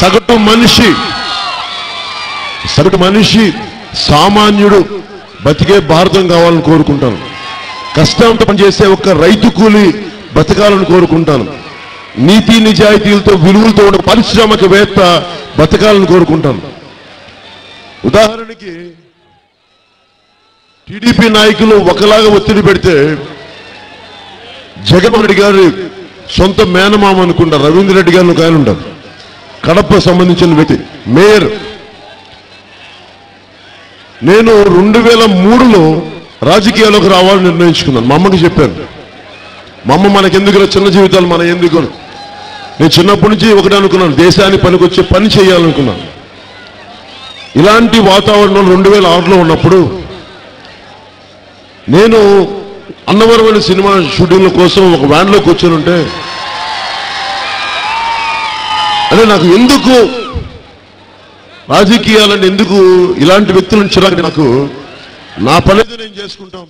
సగటు మనిషి సగటు మనిషి సామాన్యుడు బతికే భారతం కావాలని కోరుకుంటాను. కష్టంతో పనిచేసే ఒక్క రైతు కూలి బతకాలని కోరుకుంటాను. నీతి నిజాయితీలతో విలువలతో ఉన్న పరిశ్రమకవేత్త బతకాలని కోరుకుంటాను. ఉదాహరణకి టీడీపీ నాయకులు ఒకలాగా ఒత్తిడి పెడితే జగన్మోహన్ రెడ్డి గారి సొంత మేనమామ అనుకుంటా రవీంద్ర రెడ్డి గారిని ఒక ఆయన ఉంటారు కడప సంబంధించిన వ్యక్తి. మేయర్ నేను రెండు వేల మూడులో రాజకీయాల్లోకి రావాలని నిర్ణయించుకున్నాను. మా అమ్మకి చెప్పాను. మా అమ్మ మనకెందుకు చిన్న జీవితాలు మన ఎందుకు? నేను చిన్నప్పటి నుంచి ఒకటే అనుకున్నాను. దేశానికి పనికొచ్చే పని చేయాలనుకున్నాను. ఇలాంటి వాతావరణం రెండు వేల ఆరులో ఉన్నప్పుడు నేను అన్నవరం అనే సినిమా షూటింగ్ల కోసం ఒక వ్యాన్లోకి వచ్చానుంటే ఉంటే అదే నాకు ఎందుకు రాజకీయాలను ఎందుకు ఇలాంటి వ్యక్తులను చిరాకు నాకు? నా పనేది నేను చేసుకుంటాం.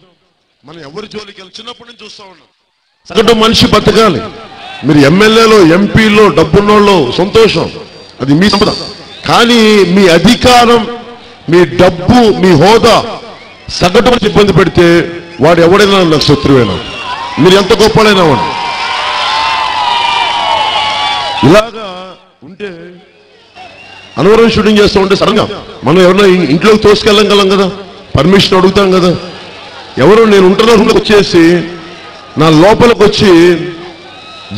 మనం ఎవరి జోలికి వెళ్ళి చిన్నప్పటి నుంచి చూస్తా ఉన్నాం. సగటు మనిషి బతకాలి. మీరు ఎమ్మెల్యేలో ఎంపీలో డబ్బున్నోళ్ళు సంతోషం. అది మీ సంపద. కానీ మీ అధికారం మీ డబ్బు మీ హోదా సగటు మనిషి ఇబ్బంది పెడితే వాడు ఎవడైనా నాకు శత్రువేనా? మీరు ఎంత గొప్పడైనా వాడు. ఇలాగా ఉంటే అనవరం షూటింగ్ చేస్తూ ఉంటే సడన్గా మనం ఎవరైనా ఇంట్లోకి ఇంట్లోకి తోసుకెళ్ళగలం కదా పర్మిషన్ అడుగుతాం కదా. ఎవరు నేను ఉంటున్న రూమ్లోకి వచ్చేసి నా లోపలికి వచ్చి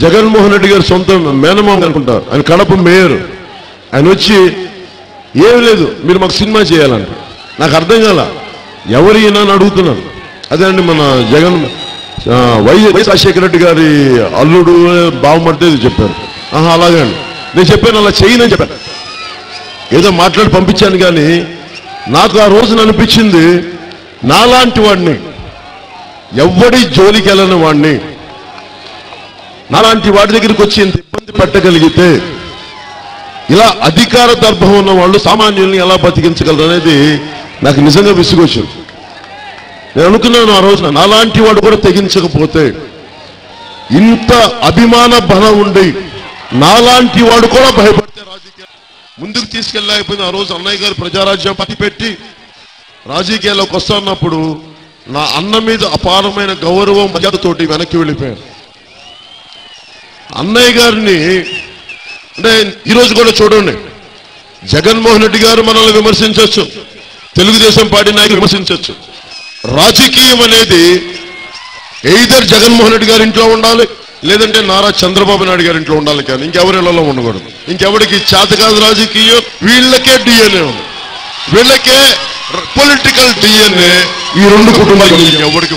జగన్మోహన్ రెడ్డి గారు సొంత మేనమామ అనుకుంటారు. ఆయన కడప మేయర్. ఆయన వచ్చి ఏం లేదు మీరు మాకు సినిమా చేయాలంట నాకు అర్థం కాల ఎవరు ఈయన అని అడుగుతున్నాను అదే అండి మన Jagan Y Y S Rajasekhara Reddy గారి అల్లుడు బావమడితే చెప్పారు. ఆహా అలాగే అండి. నేను చెప్పాను అలా చేయనని చెప్పాను. ఏదో మాట్లాడి పంపించాను కానీ నాకు ఆ రోజున అనిపించింది నాలాంటి వాడిని ఎవ్వడి జోలికి వెళ్ళని వాడిని నాలాంటి వాడి దగ్గరికి వచ్చి ఇంత ఇబ్బంది పెట్టగలిగితే ఇలా అధికార దర్భం ఉన్న వాళ్ళు సామాన్యుల్ని ఎలా బతికించగలరు అనేది నాకు నిజంగా విసుగొచ్చింది. నేను అనుకున్నాను ఆ రోజున నాలాంటి వాడు కూడా తెగించకపోతే ఇంత అభిమాన బలం ఉండి నాలాంటి వాడు కూడా భయపడితే రాజకీయ ముందుకు తీసుకెళ్ళలేకపోయింది ఆ రోజు అన్నయ్య గారు ప్రజారాజ్యం పట్టి పెట్టి రాజకీయాల్లోకి వస్తున్నప్పుడు నా అన్న మీద అపారమైన గౌరవం మర్యాదతోటి వెనక్కి వెళ్ళిపోయాను. అన్నయ్య గారిని అంటే ఈరోజు కూడా చూడండి. జగన్మోహన్ రెడ్డి గారు మనల్ని విమర్శించవచ్చు తెలుగుదేశం పార్టీ నాయకులు విమర్శించవచ్చు రాజకీయం అనేది ఎయిదర్ జగన్మోహన్ రెడ్డి గారి ఇంట్లో ఉండాలి. లేదంటే నారా చంద్రబాబు నాయుడు గారి ఇంట్లో ఉండాలి కానీ ఇంకెవరి ఇళ్ళలో ఉండకూడదు. ఇంకెవరికి చేతకాదు రాజకీయం వీళ్ళకే డిఎన్ఏ ఉంది. వీళ్ళకే పొలిటికల్ డిఎన్ఏ ఈ రెండు కుటుంబాలు ఎవరికి